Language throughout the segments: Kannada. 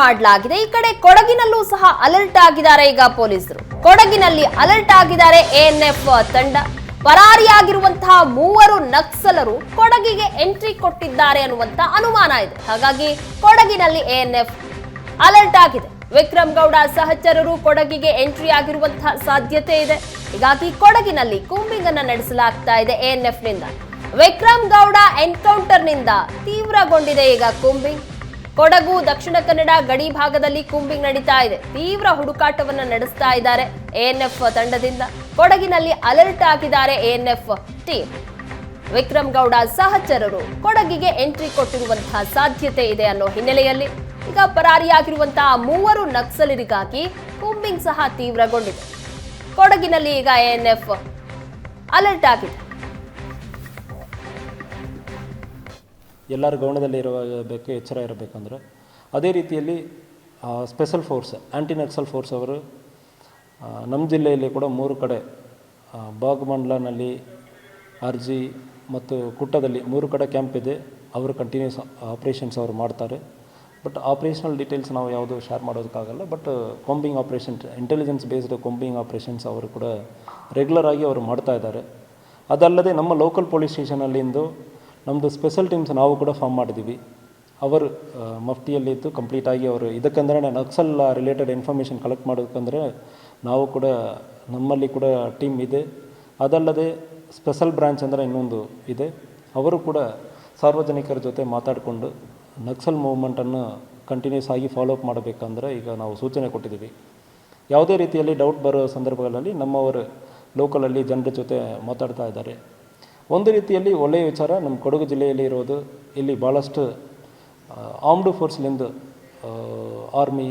ಮಾಡಲಾಗಿದೆ. ಈ ಕಡೆ ಕೊಡಗಿನಲ್ಲೂ ಸಹ ಅಲರ್ಟ್ ಆಗಿದ್ದಾರೆ ಈಗ ಪೊಲೀಸರು. ಕೊಡಗಿನಲ್ಲಿ ಅಲರ್ಟ್ ಆಗಿದ್ದಾರೆ ಎಎನ್ಎಫ್ ತಂಡ. ಪರಾರಿಯಾಗಿರುವಂತಹ ಮೂವರು ನಕ್ಸಲರು ಕೊಡಗಿಗೆ ಎಂಟ್ರಿ ಕೊಟ್ಟಿದ್ದಾರೆ ಅನ್ನುವಂತ ಅನುಮಾನ ಇದೆ. ಹಾಗಾಗಿ ಕೊಡಗಿನಲ್ಲಿ ಎಎನ್ಎಫ್ ಅಲರ್ಟ್ ಆಗಿದೆ. ವಿಕ್ರಮ್ ಗೌಡ ಸಹಚರರು ಕೊಡಗಿಗೆ ಎಂಟ್ರಿ ಆಗಿರುವಂತಹ ಸಾಧ್ಯತೆ ಇದೆ. ಹೀಗಾಗಿ ಕೊಡಗಿನಲ್ಲಿ ಕೂಂಬಿಂಗ್ ಅನ್ನ ನಡೆಸಲಾಗ್ತಾ ಇದೆ ಎಎನ್ಎಫ್ನಿಂದ. ವಿಕ್ರಮ್ ಗೌಡ ಎನ್ಕೌಂಟರ್ನಿಂದ ತೀವ್ರಗೊಂಡಿದೆ ಈಗ ಕೂಂಬಿಂಗ್ ಕೊಡಗು, ದಕ್ಷಿಣ ಕನ್ನಡ, ಗಡಿ ಭಾಗದಲ್ಲಿ ಕುಂಬಿಂಗ್ ನಡೀತಾ ಇದೆ. ತೀವ್ರ ಹುಡುಕಾಟವನ್ನು ನಡೆಸ್ತಾ ಇದ್ದಾರೆ ಎಎನ್ಎಫ್ ತಂಡದಿಂದ. ಕೊಡಗಿನಲ್ಲಿ ಅಲರ್ಟ್ ಆಗಿದ್ದಾರೆ ಎಎನ್ಎಫ್ ಟೀಮ್ ವಿಕ್ರಮ್ ಗೌಡ, ಸಹಚರರು, ಕೊಡಗಿಗೆ ಎಂಟ್ರಿ ಕೊಟ್ಟಿರುವಂತಹ ಸಾಧ್ಯತೆ ಇದೆ ಅನ್ನೋ ಹಿನ್ನೆಲೆಯಲ್ಲಿ. ಈಗ ಪರಾರಿಯಾಗಿರುವಂತಹ ಮೂವರು ನಕ್ಸಲರಿಗಾಗಿ ಕುಂಬಿಂಗ್ ಸಹ ತೀವ್ರಗೊಂಡಿದೆ. ಕೊಡಗಿನಲ್ಲಿ ಈಗ ಎಎನ್ಎಫ್ ಅಲರ್ಟ್ ಆಗಿದೆ. ಎಲ್ಲರ ಗಮನದಲ್ಲಿ ಇರಬೇಕು ಎಚ್ಚರ ಇರಬೇಕಂದ್ರೆ ಅದೇ ರೀತಿಯಲ್ಲಿ special force anti Naxal force ಅವರು ನಮ್ಮ ಜಿಲ್ಲೆಯಲ್ಲಿ ಕೂಡ ಮೂರು ಕಡೆ ಬಾಗಮಂಡ್ಲನಲ್ಲಿ ಅರ್ಜಿ ಮತ್ತು ಕುಟ್ಟದಲ್ಲಿ ಮೂರು ಕಡೆ ಕ್ಯಾಂಪ್ ಇದೆ. ಅವರು ಕಂಟಿನ್ಯೂಸ್ ಆಪ್ರೇಷನ್ಸ್ ಅವರು ಮಾಡ್ತಾರೆ. ಬಟ್ ಆಪ್ರೇಷನಲ್ ಡೀಟೇಲ್ಸ್ ನಾವು ಯಾವುದು share ಮಾಡೋದಕ್ಕಾಗಲ್ಲ. But combing operation intelligence based combing operations ಅವರು ಕೂಡ ರೆಗ್ಯುಲರ್ ಆಗಿ ಅವರು ಮಾಡ್ತಾ ಇದ್ದಾರೆ. ಅದಲ್ಲದೆ ನಮ್ಮ ಲೋಕಲ್ ಪೊಲೀಸ್ ಸ್ಟೇಷನಲ್ಲಿಂದು ನಮ್ಮದು ಸ್ಪೆಷಲ್ ಟೀಮ್ಸ್ ನಾವು ಕೂಡ ಫಾರ್ಮ್ ಮಾಡಿದ್ದೀವಿ ಅವರು ಮಫ್ಟಿಯಲ್ಲಿದ್ದು ಕಂಪ್ಲೀಟಾಗಿ ಅವರು ಇದಕ್ಕಂದ್ರೆ ನಕ್ಸಲ್ ರಿಲೇಟೆಡ್ ಇನ್ಫಾರ್ಮೇಷನ್ ಕಲೆಕ್ಟ್ ಮಾಡೋದಕ್ಕಂದರೆ ನಾವು ಕೂಡ ನಮ್ಮಲ್ಲಿ ಕೂಡ ಟೀಮ್ ಇದೆ. ಅದಲ್ಲದೆ ಸ್ಪೆಷಲ್ ಬ್ರಾಂಚ್ ಅಂದರೆ ಇನ್ನೊಂದು ಇದೆ. ಅವರು ಕೂಡ ಸಾರ್ವಜನಿಕರ ಜೊತೆ ಮಾತಾಡಿಕೊಂಡು ನಕ್ಸಲ್ ಮೂವ್ಮೆಂಟನ್ನು ಕಂಟಿನ್ಯೂಸ್ ಆಗಿ ಫಾಲೋಅಪ್ ಮಾಡಬೇಕಂದ್ರೆ ಈಗ ನಾವು ಸೂಚನೆ ಕೊಟ್ಟಿದ್ದೀವಿ ಯಾವುದೇ ರೀತಿಯಲ್ಲಿ ಡೌಟ್ ಬರೋ ಸಂದರ್ಭಗಳಲ್ಲಿ ನಮ್ಮವರು ಲೋಕಲಲ್ಲಿ ಜನರ ಜೊತೆ ಮಾತಾಡ್ತಾ ಇದ್ದಾರೆ. ಒಂದು ರೀತಿಯಲ್ಲಿ ಒಳ್ಳೆಯ ವಿಚಾರ ನಮ್ಮ ಕೊಡಗು ಜಿಲ್ಲೆಯಲ್ಲಿ ಇರೋದು. ಇಲ್ಲಿ ಭಾಳಷ್ಟು ಆರ್ಮ್ಡ್ ಫೋರ್ಸ್ಲಿಂದ ಆರ್ಮಿ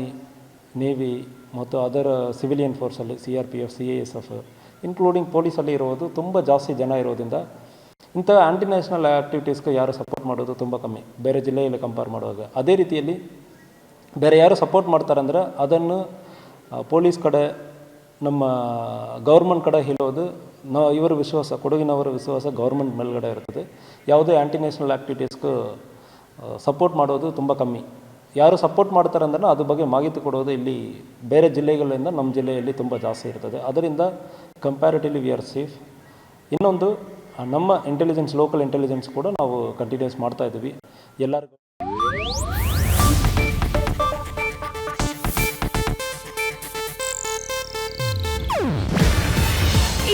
ನೇವಿ ಮತ್ತು ಅದರ civilian ಫೋರ್ಸಲ್ಲಿ C R P F C A S F including ಪೊಲೀಸಲ್ಲಿ ಇರೋದು ತುಂಬ ಜಾಸ್ತಿ ಜನ ಇರೋದ್ರಿಂದ ಇಂಥ ಆ್ಯಂಟಿ ನ್ಯಾಷನಲ್ ಆ್ಯಕ್ಟಿವಿಟೀಸ್ಗೆ ಯಾರು ಸಪೋರ್ಟ್ ಮಾಡೋದು ತುಂಬ ಕಮ್ಮಿ. ಬೇರೆ ಜಿಲ್ಲೆಯಲ್ಲಿ ಕಂಪೇರ್ ಮಾಡುವಾಗ. ಅದೇ ರೀತಿಯಲ್ಲಿ ಬೇರೆ ಯಾರು ಸಪೋರ್ಟ್ ಮಾಡ್ತಾರಂದ್ರೆ ಅದನ್ನು ಪೊಲೀಸ್ ಕಡೆ ನಮ್ಮ ಗೌರ್ಮೆಂಟ್ ಕಡೆ ಹೇಳೋದು, ನ, ಇವರ ವಿಶ್ವಾಸ, ಕೊಡಗಿನವರ ವಿಶ್ವಾಸ ಗೌರ್ಮೆಂಟ್ ಮೇಲ್ಗಡೆ ಇರ್ತದೆ. ಯಾವುದೇ ಆ್ಯಂಟಿ ನ್ಯಾಷನಲ್ ಆ್ಯಕ್ಟಿವಿಟೀಸ್ಗೂ ಸಪೋರ್ಟ್ ಮಾಡೋದು ತುಂಬ ಕಮ್ಮಿ. ಯಾರು ಸಪೋರ್ಟ್ ಮಾಡ್ತಾರೆ ಅಂದ್ರೆ ಅದ್ರ ಬಗ್ಗೆ ಮಾಹಿತಿ ಕೊಡೋದು ಇಲ್ಲಿ ಬೇರೆ ಜಿಲ್ಲೆಗಳಿಂದ ನಮ್ಮ ಜಿಲ್ಲೆಯಲ್ಲಿ ತುಂಬ ಜಾಸ್ತಿ ಇರ್ತದೆ. ಅದರಿಂದ ಕಂಪ್ಯಾರಿಟಿವ್ಲಿ ವಿ ಆರ್ ಸೇಫ್ ಇನ್ನೊಂದು, ನಮ್ಮ ಇಂಟೆಲಿಜೆನ್ಸ್ ಲೋಕಲ್ ಇಂಟೆಲಿಜೆನ್ಸ್ ಕೂಡ ನಾವು ಕಂಟಿನ್ಯೂಸ್ ಮಾಡ್ತಾ ಇದ್ದೀವಿ. ಎಲ್ಲರಿಗೂ